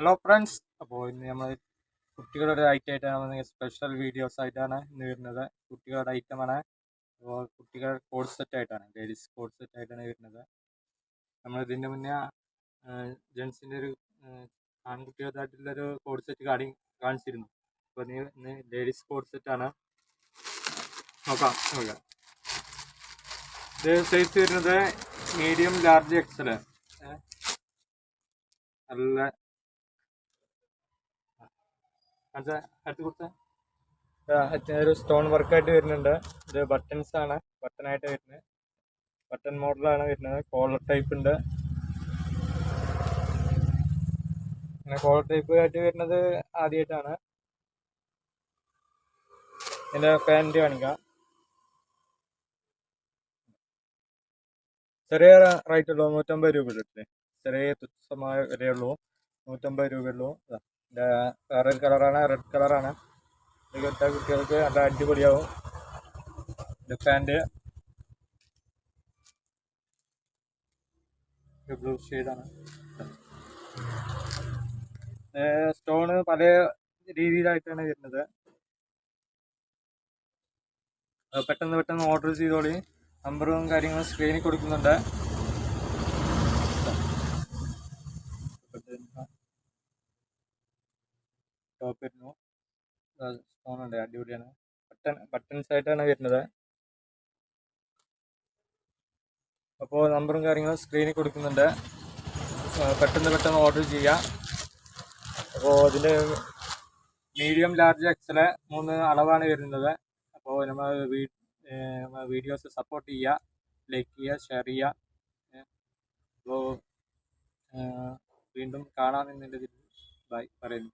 Hello friends അപ്പോൾ ഇന്ന് നമ്മൾ കുട്ടികളുടെ ഐറ്റം ആയിട്ടാണ് സ്പെഷ്യൽ വീഡിയോസ് ആയിട്ടാണ് ഇന്ന് വരുന്നത്. കുട്ടികളുടെ ഐറ്റമാണ് അപ്പോൾ കുട്ടികളുടെ കോഡ് സെറ്റ് ആയിട്ടാണ് ലേഡീസ് കോഡ് സെറ്റ് ആയിട്ടാണ് വരുന്നത്. നമ്മൾ ഇതിന്റെ മുന്നേ ജെൻസിന്റെ ഒരു ആൺകുട്ടികളുടേതായിട്ടുള്ളൊരു കോഡ് സെറ്റ് കാണി കാണിച്ചിരുന്നു. അപ്പോൾ നീ ഇന്ന് ലേഡീസ് കോഡ് സെറ്റാണ് നോക്കാം നോക്കാം. ഇത് സൈസ് വരുന്നത് മീഡിയം ലാർജ് എക്സൽ നല്ല അത് അടുത്ത് കൊടുത്ത. ഒരു സ്റ്റോൺ വർക്കായിട്ട് വരുന്നുണ്ട്. ഇത് ബട്ടൺസ് ആണ് ബട്ടൺ ആയിട്ട് വരുന്നത് ബട്ടൺ മോഡലാണ് വരുന്നത്. കോളർ ടൈപ്പ് ഉണ്ട്. അങ്ങനെ കോളർ ടൈപ്പ് ആയിട്ട് വരുന്നത് ആദ്യമായിട്ടാണ് എന്റെ പാന്റ് കാണിക്കാം. ചെറിയ റേറ്റ് ഉള്ളൂ നൂറ്റമ്പത് രൂപ ചെറിയ തുച്ഛമായ വിലയുള്ളൂ നൂറ്റമ്പത് രൂപയുള്ളൂ വേറെ ഒരു കളറാണ് റെഡ് കളറാണ്. ഇത് കിട്ടാ കുട്ടികൾക്ക് നല്ല അടിപൊളിയാവും. ഇത് പാന്റ് ബ്ലൂ ഷെയ്ഡാണ് സ്റ്റോണ് പല രീതിയിലായിട്ടാണ് വരുന്നത്. പെട്ടെന്ന് പെട്ടെന്ന് ഓർഡർ ചെയ്തോളി. നമ്പറും കാര്യങ്ങളും സ്ക്രീനിൽ കൊടുക്കുന്നുണ്ട്. ടോപ്പ് വരുന്നു സ്റ്റോൺ ഉണ്ട് അടിപൊളിയാണ്. ബട്ടൺ ബട്ടൺസ് ആയിട്ടാണ് വരുന്നത്. അപ്പോൾ നമ്പറും കാര്യങ്ങളും സ്ക്രീനിൽ കൊടുക്കുന്നുണ്ട്. പെട്ടെന്ന് പെട്ടെന്ന് ഓർഡർ ചെയ്യാം. അപ്പോൾ ഇതിൽ മീഡിയം ലാർജ് എക്സൽ മൂന്ന് അളവാണ് വരുന്നത്. അപ്പോൾ നമ്മൾ വീഡിയോസ് സപ്പോർട്ട് ചെയ്യുക ലൈക്ക് ചെയ്യുക ഷെയർ ചെയ്യുക. അപ്പോൾ വീണ്ടും കാണാമെന്നുള്ളതിൽ ബൈ പറയുന്നു.